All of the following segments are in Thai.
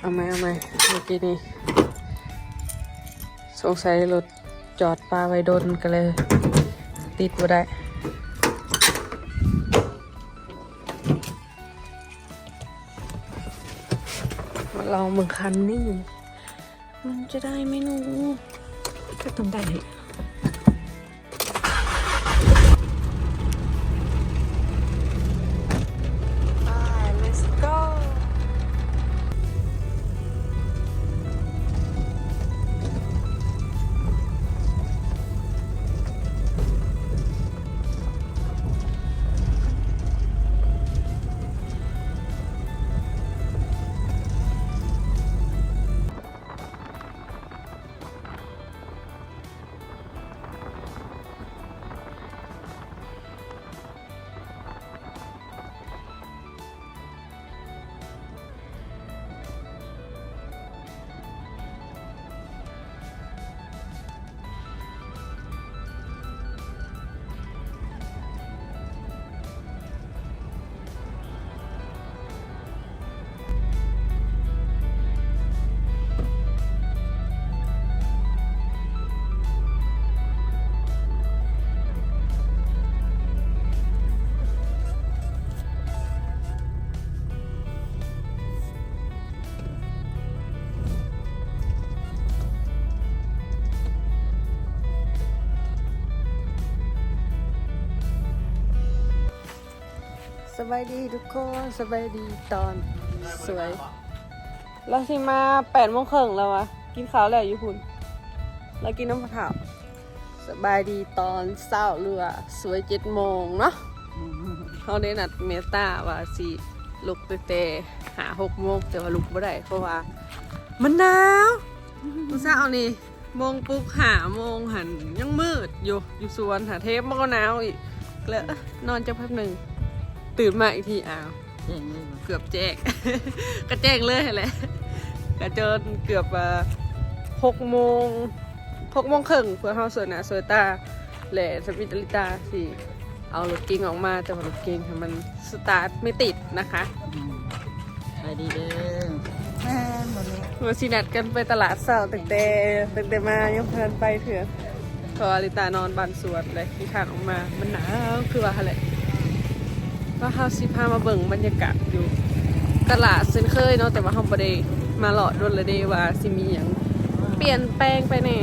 เอาไหมเอาไหมเมื่อกี้นี้สงสัยรถจอดปลาไว้โดนก็เลย ติดบ่ได้มาลองเมืองคันนี่ มันจะได้ไหมหนูก็ต้องได้ บายดีทุกคนสบายดีตอนสวยเราสิมาแปดโมงครึ่งแล้ววะกินข้าวแล้วอยู่คุณเรากินน้ำมะพร้าวสบายดีตอนเศร้าเรือสวยเจ็ดโมงเนาะเขาได้นัดเมตาว่าสิลุกเตะหาหกโมงแต่ว่าลุกไม่ได้เพราะว่า มันหนาวเศร้านี่โมงปลุกหาโมงหันยังมืดอยู่อยู่สวนหาเทปมันก็หนาวอีกแล้วนอนจะแป๊บหนึ่ง ตื่นมาอีกทีอ้าวเก่งเลยเกือบแจ้งก็แจ้งเลยแหละก็เจอเกือบหกโมงหกโมงครึ่งเพื่อเข้าสวนหนาสวนตาแหละสปิตลิตาสิเอารถเก๋งออกมาแต่ว่ารถเก๋งค่ะมันสตาร์ทไม่ติดนะคะไปดีเด้อแม่หมดเลยมาสินัดกันไปตลาดเสาร์ตั้งแต่ตั้งแต่มายังเพลินไปเถื่อนพออลิตานอนบานสวนเลยที่ขางออกมา มันหนาวคือว่าอะไร ว่าเฮาสิพามาเบิ่งบรรยากาศอยู่ตลาดเช่นเคยเนาะแต่ว่าเฮาบ่ได้มาหลอดดนเลยเด้ว่าสิมีหยังเปลี่ยนแปลงไปแน่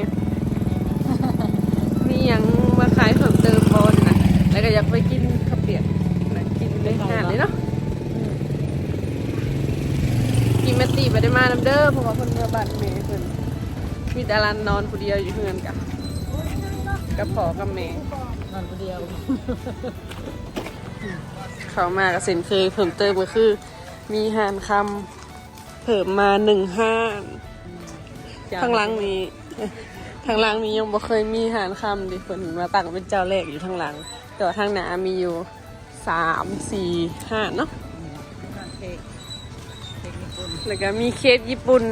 มีหยังมาขายเพิ่มเติมบ่นี่นะแล้วก็อยากไปกินข้าวเปียกนะกินในหาดเลยเนาะกินแมตตีไปได้มานํเด้อเพราะว่าเพิ่นเมื่อบ้านแม่เพิ่นมีดารันนอนผู้เดียวอยู่เฮือนกะกับพ่อกับแม่นอนคนเดียว เขามากับเซนเคยเพิ่มเติมก็คือ มีหานคำเพิ่มมาหนึ่งห้านทางหลังนี้ทางหลังนี้ยังบ่เคยมีหานคำดิคนมาตั้งเป็นเจ้าแรกอยู่ทางหลัง แต่ว่าทางหนามีอยู่สามสี่ห้านเนาะเค้กเค้กญี่ปุ่นแล้วก็มีเค้กญี่ปุ่น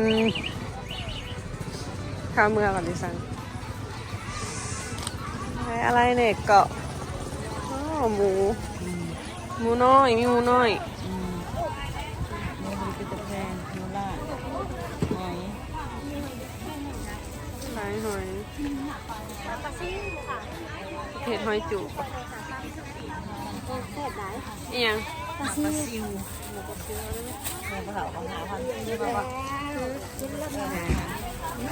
ข้าวเมืองก่อนดิซันอะไรอะไรเนี่ยเกาะอ้าวหมู หมูน้อย มีหมูน้อยอืมนี่มันเป็นตะแพงโนล่าหอยหอยหอยเผ็ดหอยจุกอีหยังปลาซิวแม่ปลาเผาของหาพันนี่ปลาว่า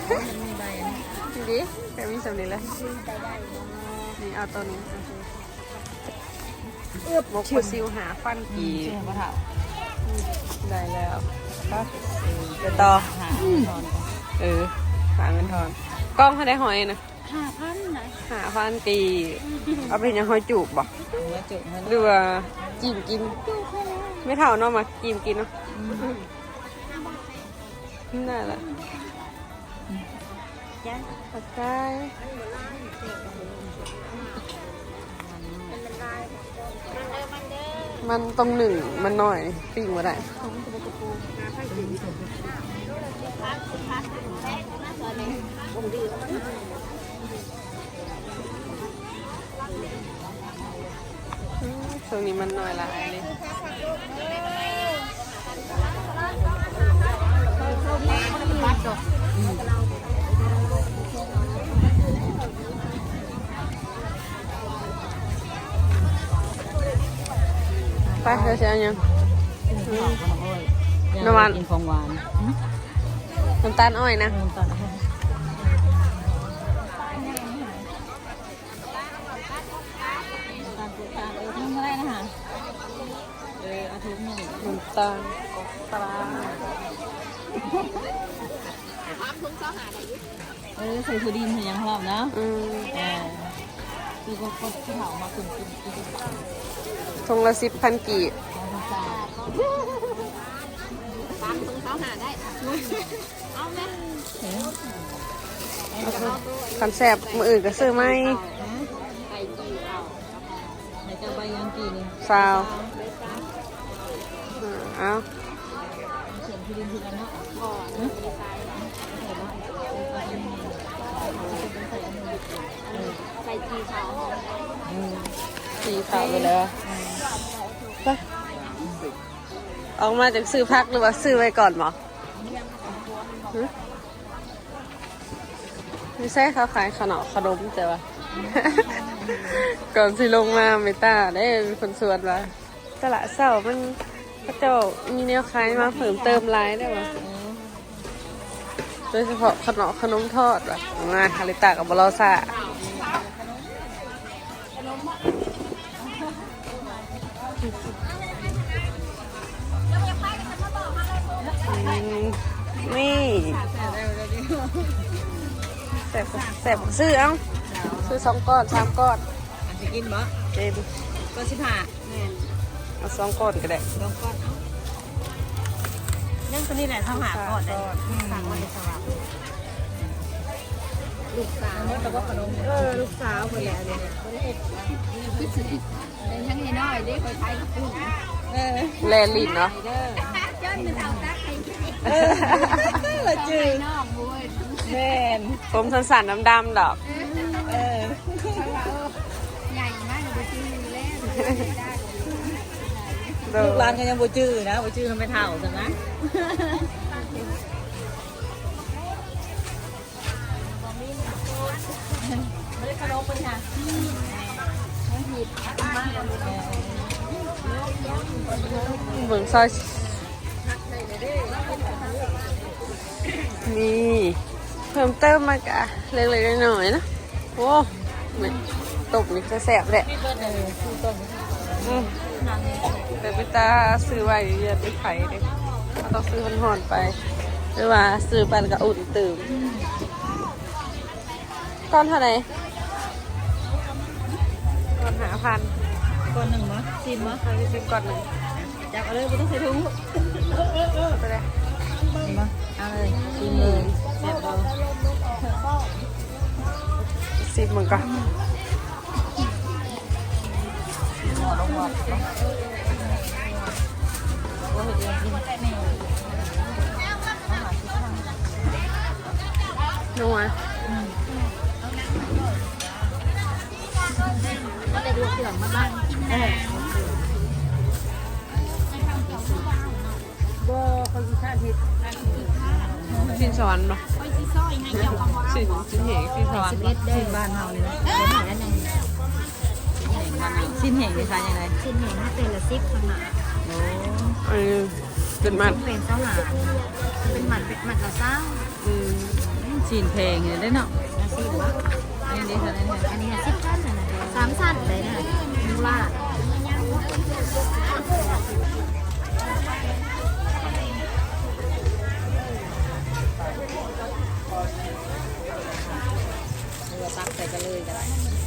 มันมีใบอันนี้ดิแกมีสำเนียงแล้วนี่เอาตัวนี้เอือบมกปลาซิวหาฟันกีกีชื่อปลาเผาได้แล้วก็เดี๋ยวต่อหาตอนก่อนเออฝาเงินทอนกล้องเขาได้หอยนะห้าพันนะหาฟันกีเอาไปยังหอยจูบบ่เนื้อจุกมันหรือว่าจิ้มกิน ไม่เท่าเนาะมาจิ้มกินเนาะน่าละจ้ะปักใจ มันตรงหนึ่งมันหน่อยปิ้งมาได้ตรงนี้มันหน่อยละเลยดอก จะเอายังกินข้าวกับน้ำอ้อยอยากน้ำหวานกินของหวานหืมน้ำตาลอ้อยนะน้ำตาลน้ำตาลปูตาลเออทั้งอะไรนะฮะเออเอาทุกหนึ่งน้ำตาลปลาเออใส่ถั่วดินใส่หยังพร้อมเนาะอืมเออคือก็ก็ที่เขามาคุมกินกินกินท งละสิบพันกีบน้ำตาลคันแสบมืออื่นก็ซื้อไหมไหนจะเอาใบยังกี่นี่ซาวอืมเอาเขียนที่ดินที่กันเนาะฮะใส่บ้างใส่จีขาวสีขาวไปเลยวะ ไปออกมาจากซื้อพักหรือว่าซื้อไว้ก่อนหมอไม่ใช่เขาขายขนมขนมแต่ว่าก่อนสิลงมาไม่ตาได้เป็นคนสวนว่าตลาดเศร้ามันพระเจ้ามีแนวขายมาเพิ่มเติมหลายได้ปะโดยเฉพาะขนมขนมทอดว่ะมาฮาริตากับบลอซ่าอืม นี่แสบแสบซื้อเอ้าซื้อสองก้อนสามก้อนอันจะกินบ่เต็มก็สิผ่าเอาสองก้อนก็ได้ลองก้อนยังตัวนี้แหละเขาหาก่อนได้สั่งมาในสวัสดิ์ลูกสาวแต่ว่าขนมเออลูกสาวคนแล้วเนี่ย เป็นทั้งน้อยได้คอยใช้กับปุ้นเออแลลินเนาะเด้อจนมันเอาตักให้เออละจืดน้องบุ้ยแม่นผมสันสันดำดำๆดอก เออใหญ่มากเลยจริงแล้วเด้อลูกหลานก็ยังบ่จื้อนะบ่จื้อทำไม่เท่าใช่ไหมไม่ได้ขนมเป็นค่ะ เบิ่งซอยนี่เพิ่มเติมมากะเล็กๆน้อยๆนะโอ้นี่ตบนี่จะแสบแหละแต่ไปตาซื้อไว้เยอะไปไข่เด็กเราต้องซื้อห่อนๆไปหรือว่าซื้อปแล้วก็อุ่นตื่มก้อนเท่าไหร่ หาพันก้อนหนึ่งมั้ยชิมมั้ยพันที่สิบก้อนหนึ่งจับเอาเลยไม่ต้องใส่ถุงไปเลยมาเอาเลยชิมเลยแซ่บเอาสิบมึงก่อนว่าเห็ดเองกินแม่นัว ก็ได้ดูเสื่อมมาบ้างเออบ่คนชาติสินสวรรค์เนาะคอยซีซอยให้เจ้าความว่าสินสินเหงสินสวรรค์เล็ดเด้บ้านเฮานี่นะเล่นหน่ยแล้วนึงชิ้นแห่งนี่ค่ะยังไงชินเห็นถ้าเป็นละซิปขนาดโอ้เออจนมันเป็นเจ้าหลานเป็นหมันเป็นหมันละเศร้าอืมชิ้นเพลงเลยได้เนาะละซิวะอันนี้เท่านั้นเนี่ยอันนี้ซิปสั้นนะสามสั้นเลยนะมูลาเรือตักใส่กันเลยก็ได้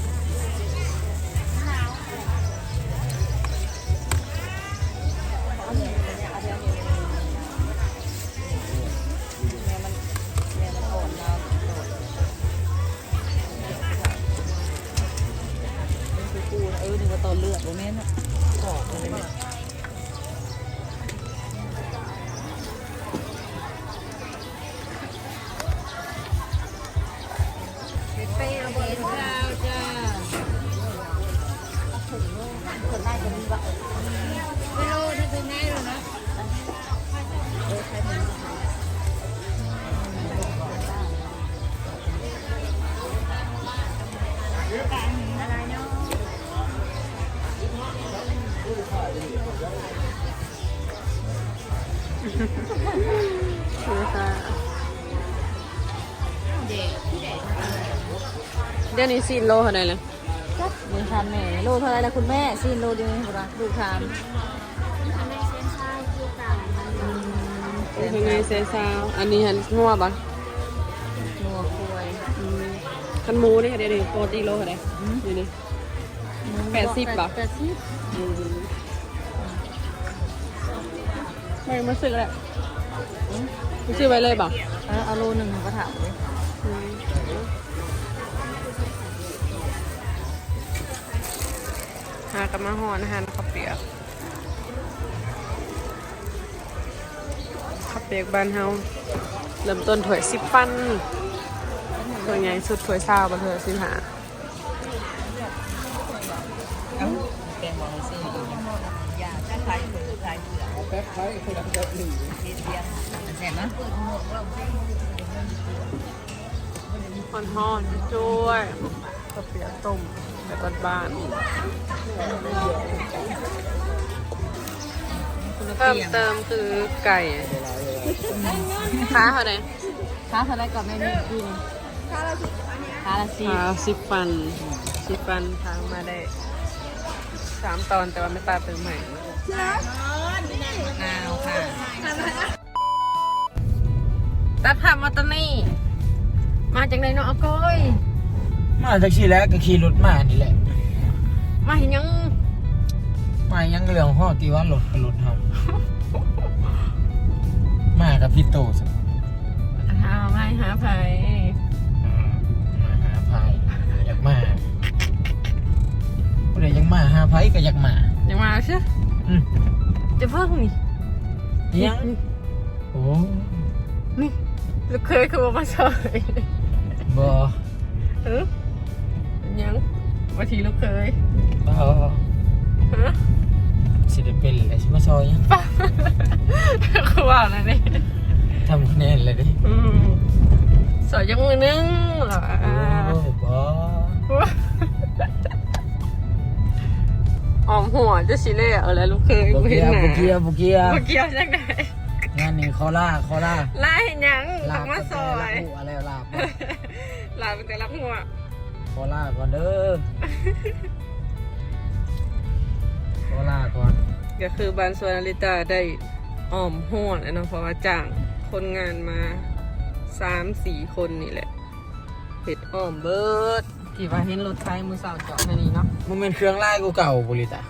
ต ดี๋ยวนี้ซีนโลเท่าไหร่เลยจักเดี๋ยวทานแม่โลเท่าไรละคุณแม่ซีนโลเดียวเองครับดูทานอันนี้เส้นชายที่ต่างมันเป็นไงเซซาวอันนี้หันงัวปะนัวควยคันหมูนี่เดี๋ยวนี้โปรตีโลเท่าไหร่นี่นี่แปดสิบเหรอแปดสิบไม่มาซื้อแล้วไปซื้อไว้เลยเปล่าเออเอาโลหนึ่งก็ถามเลย หากระมาหอนอาหารข้าวเปียกข้าวเปียกบ้านเฮาเริ่มต้นถ้วยสิบปันถ้วยใหญ่สุดถ้วยซาวบะเถอะสิบหาแกงบอกซื้ออย่าจะใครคือใครแป๊บใครคือดับเบิลหนึ่งเทียมแซ่บนะหอนหอนช่วยข้าวเปียกต้ม แบบบ้านๆเพิ่มเติมคือไก่ค้าเท่าไหร่ค้าเท่าไรก่อนแม่นี่กินค้าละสิบค้าละสิบค้าสิบปันสิบปันทางมาได้สามตอนแต่ว่าไม่ตาเติมใหม่อ้าวค่ะตัดภาพมาตอนนี้มาจากไหนเนาะอาก้อย มาจากขี่แล้วก็ขี่รถมานี่แหละ มาเห็นยังมายังเรื่องห่อตีว่ารถกับรถเฮามากับพี่โตสิหาไม่หาไผอืมมาหาพายอยากมาผู้ใดยังมาหาไผก็อยากมายังมาใช่อืมจะเพิ่งนี่ยังโอ้นี่ลูกเคยคือว่ามาซอยบ่เออ ยังวันทีลูกเคยบ่ฮะสิได้เป็นเลยสิมาซอยยังคือว่าอะไรนี่ทำคะแนนเลยดิอืมสอยยังมือนึงเหรอโอ้บ่ออมหัวจะชิเล่เอาแล้วลูกเคยบ่กูเกีเห็นยหนาบ่เกียบ่เกียบ่เกี่ยวจังไดงานนี้คอล่าคอล่าไล่ยังต้ลาองบมาซอยลาบหัวอะไรลาบลาเป็นแต่รับหัว คอล่าก่อนเด้อคอล่าก่อน ก็คือบานสวนอลิตาได้อ้อมหัวแล้วเนาะเพราะว่าจ้างคนงานมาสามสี่คนนี่แหละเห็ดอ้อมเบิร์ดที่ว่าเห็นรถไฟมือสาวจอดในนี้เนาะมันเป็นเครื่องไล่กูเก่าบุริตะ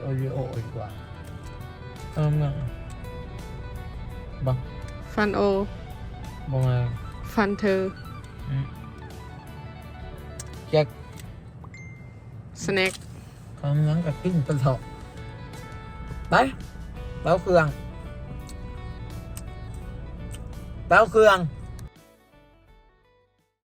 โอริโอดีกว่าเออมึงบังฟันโอบังมาฟันเธอ อืม แจ็คสแน็คคำนั้นกับปิ้งกระเถาะไปแล้วเครื่องแล้วเครื่อง